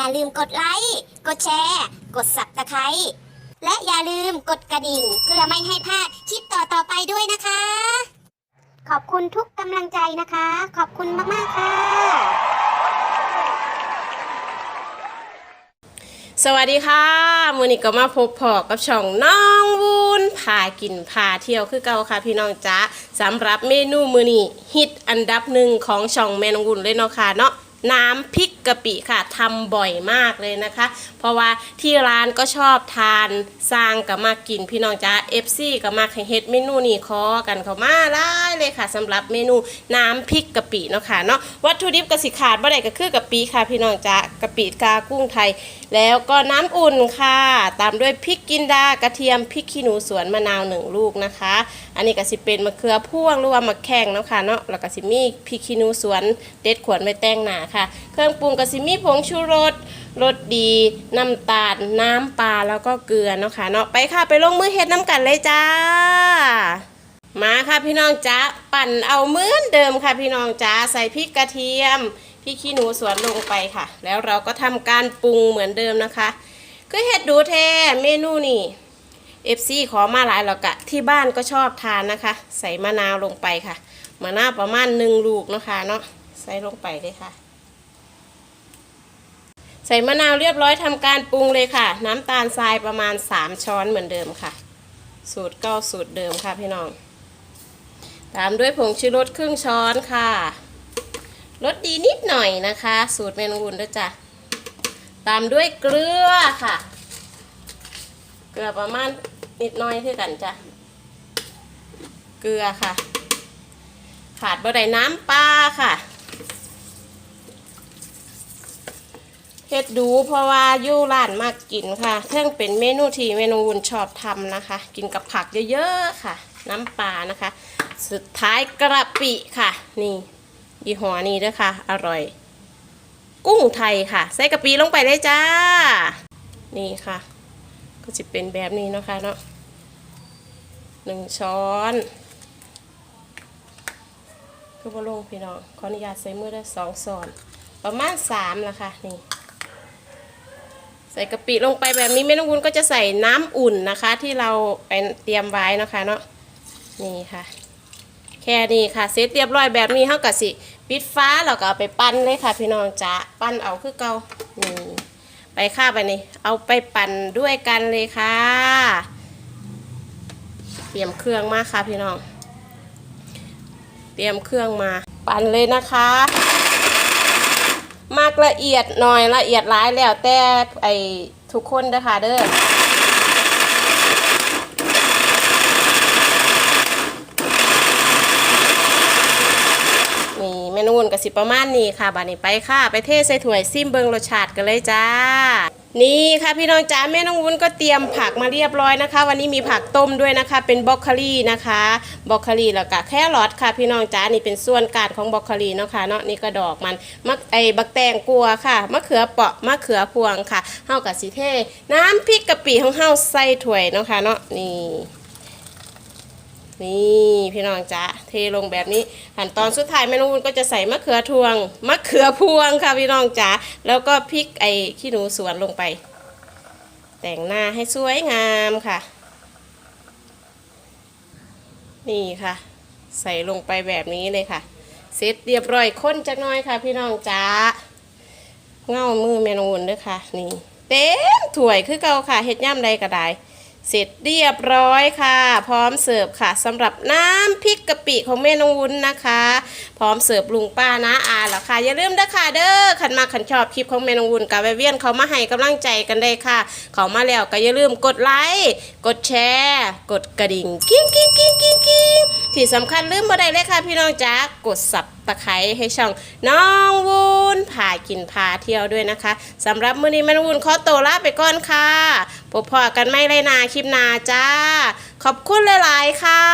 ่าลืมกดไลค์ กดแชร์ กดสับตะไคร้และอย่าลืมกดกระดิ่ง เพื่อไม่ให้พลาดคลิปต่อๆไปด้วยนะคะ ขอบคุณทุกกำลังใจนะคะ ขอบคุณมากๆค่ะ สวัสดีค่ะมือนี้ก็มาพบพอกับช่องน้องวุ้นพากินพาเที่ยวคือเก่าค่ะพี่น้องจ๊ะสำหรับเมนูมือนี้ฮิตอันดับหนึ่งของช่องแม่น้องวุ้นเลยเนาะค่ะเนาะน้ำพริก กะปิค่ะทำบ่อยมากเลยนะคะ เพราะว่าที่ร้านก็ชอบทานสร้างกับมากินพี่น้องจ๊ะเอฟซีกับมาให้เฮ็ดเมนูนี้ขอกันเขามาได้เลยค่ะสำหรับเมนูน้ำพริกกะปิเนาะค่ะเนาะวัตถุดิบกสิขาดบ่ได้ก็คือกะปิค่ะ พี่น้องจ๊ะกะปิกากุ้งไทย แล้วก็น้ำอุ่นค่ะ ตามด้วยพริกกินดากระเทียมพริกขี้หนูสวนมะนาวหนึ่งลูกนะคะ อันนี้ก็สิเป็นมะเขือพ่วงหรือว่ามะแข้งเนาะค่ะเนาะแล้วก็สิมีพริกขี้หนูสวนเด็ดขวดไว้แต่งหนาค่ะ เครื่องปรุงก็สิมีผงชูรสรสดีน้ำตาลน้ำปลาแล้วก็เกลือเนาะค่ะเนาะไปค่ะไปลงมือเฮ็ดน้ำกันเลยจ้า มาค่ะพี่น้องจ้าปั่นเอาเหมือนเดิมค่ะพี่น้องจ้าใส่พริกกระเทียมพริกขี้หนูสวนลงไปค่ะ แล้วเราก็ทำการปรุงเหมือนเดิมนะคะคือเห็ดดูแท้เมนูนี่ FC ขอมาหลายแล้วกะที่บ้านก็ชอบทานนะคะ ใส่มะนาวลงไปค่ะมะนาวประมาณหนึ่งลูกนะคะเนาะใส่ลงไปเลยค่ะ ใส่มะนาวเรียบร้อยทำการปรุงเลยค่ะ น้ำตาลทรายประมาณ 3 ช้อนเหมือนเดิมค่ะ สูตรเก็สูตรเดิมค่ะพี่น้อง ตามด้วยผงชูรสครึ่งช้อนค่ะรสดีนิดหน่อยนะคะ สูตรเมนูอุ่นด้วยจ้ะตามด้วยเกลือค่ะ เกลือประมาณนิดหน้อยคือกันจ้ะเกลือค่ะ ขาดบะไดน้ำปลาค่ะ เฮ็ดดูเพราะว่าอยู่ร้านมากกินค่ะเท่งเป็นเมนูที่เมนูวุนชอบทำนะคะ กินกับผักเยอะๆค่ะ น้ำปลานะคะ สุดท้ายกระปิค่ะ นี่ยี่ห้อนี้ด้วยค่ะ อร่อย กุ้งไทยค่ะ ใส่กะปิลงไปเลยจ้า นี่ค่ะ ก็จะเป็นแบบนี้นะคะเนาะหนึ่งช้อนคือบ่ลงพี่น้องขออนุญาตใส่มือได้สองช้อนประมาณสามนะคะนี่ ส่กะปิลงไปแบบนี้แม่น้องวุ้นก็จะใส่น้ำอุ่นนะคะ ที่เราไปเตรียมไว้นะคะเนาะนี่ค่ะ แค่นี้ค่ะเสร็จเรียบร้อยแบบนี้เท่ากับสิปิดฟ้าเราก็เอาไปปั้นเลยค่ะ พี่น้องจ๋าปั้นเอาคือเก่านี่ไปข้าไปนี่เอาไปปั่นด้วยกันเลยค่ะ เตรียมเครื่องมาค่ะพี่น้อง เตรียมเครื่องมา ปั่นเลยนะคะ มากละเอียดหน่อยละเอียดร้ายแล้วแต่ไอทุกคนเด้อค่ะเด้อนี่เมนูอุ่นกับสิประมาณนี้ค่ะบานี้ไปค่ะ ไปเทใส่ถ้วยซิมเบิงรสชาติกันเลยจ้า นี่ค่ะพี่น้องจ๋าแม่น้องวุ้นก็เตรียมผักมาเรียบร้อยนะคะ วันนี้มีผักต้มด้วยนะคะ เป็นบรอกคลีนะคะบรอกคลีแล้วก็แครอทค่ะ พี่น้องจ๋านี่เป็นส่วนการของบรอกคลีเนาะค่ะเนาะนี่ก็ดอกมันมะไอบักแตงกัวค่ะมะเขือเปาะมะเขือพวงค่ะเฮากับสีเทน้ำพริกกะปิของเฮาใส่ถ้วยเนาะค่ะเนาะนี่ นี่พี่น้องจ๊ะเทลงแบบนี้ขั้นตอนสุดท้ายแม่นุ่นก็จะใส่มะเขือทวงมะเขือพวงค่ะพี่น้องจ๊ะแล้วก็พริกไอ้ขี้หนูสวนลงไป แต่งหน้าให้สวยงามค่ะ นี่ค่ะ ใส่ลงไปแบบนี้เลยค่ะ เสร็จเรียบร้อยค้นจักน้อยค่ะ พี่น้องจ๊ะเง่ามือแม่นุ่นด้วยค่ะ นี่ เต็มถ้วยคือเก่าค่ะเฮ็ดย่ำใดก็ได้ เสร็จเรียบร้อยค่ะ พร้อมเสิร์ฟค่ะสำหรับน้ำพริกกะปิของแม่นงวุ้นนะคะ พร้อมเสิร์ฟลุงป้านะอาแล้วค่ะ อย่าลืมนะค่ะเด้อขันมาขันชอบคลิปของแม่นงวุ้นกับแวเวียนเขามาให้กำลังใจกันได้ค่ะ เขามาแล้วก็อย่าลืมกดไลค์กดแชร์ กดกระดิ่งกิ้งกิ้งกิ้งกิ้งกิ้งที่สำคัญลืมบ่ได้เลยค่ะ พี่น้องจ๋ากดสับตะไคร้ให้ช่องน้องวุ้นพากินพาเที่ยวด้วยนะคะสำหรับมื้อนี้แม่นงวุ้นขอตัวลาไปก่อนค่ะ พบพอกันไม่ไรนาคลิปนาจ้า ขอบคุณหลาย ๆ ค่ะ